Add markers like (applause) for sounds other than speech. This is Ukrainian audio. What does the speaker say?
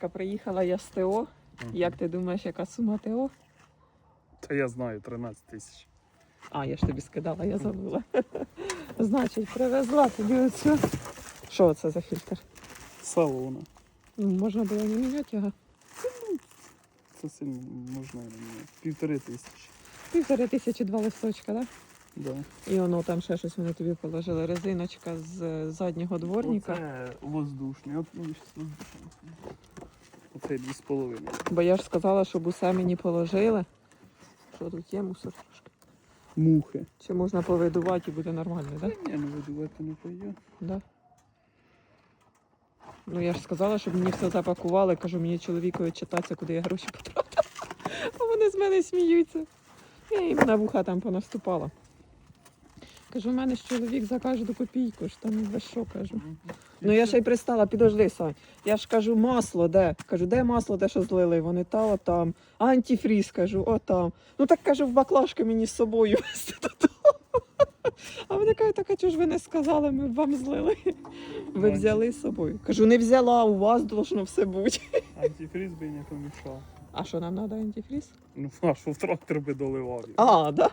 Приїхала я з ТО. Як ти думаєш, яка сума ТО? Та я знаю, 13 тисяч. А, я ж тобі скидала, я забула. (laughs) Значить, привезла тобі оцю. Що це за фільтр? Салона. Ну, Можна було не міняти його. Це сильно можна півтори тисячі. Півтори тисячі два листочка, так? Да. І воно там ще щось вони тобі положили. Резиночка з заднього дворника. Оце воздушний. От, воздушний. Оце дві з половиною. Бо я ж сказала, щоб усе мені положили. Що тут є мусор трошки? Мухи. Чи можна повидувати і буде нормально, так? Ні, ну видувати не пойде. Да? Ну я ж сказала, щоб мені все запакували. Кажу, мені чоловікові читатися, куди я гроші потратила. (laughs) А вони з мене сміються. Я їм на вуха там понаступала. Кажу, у мене ж чоловік за кожну копійку ж там ви що кажу. Ну я ще й пристала, підожди, Сань. Я ж кажу, масло де? Кажу, де масло, де що злили? Вони та отам. Антифріз, кажу, отам. Ну так кажу, в баклажки мені з собою (laughs) везти додому. А вони кажуть, так а чого ж ви не сказали, ми вам злили. Ви взяли з собою. Кажу, не взяла, у вас должно все бути. Антифриз би не помішав. А що нам треба антифріз? Ну, а що в трактор би доливав. А, да?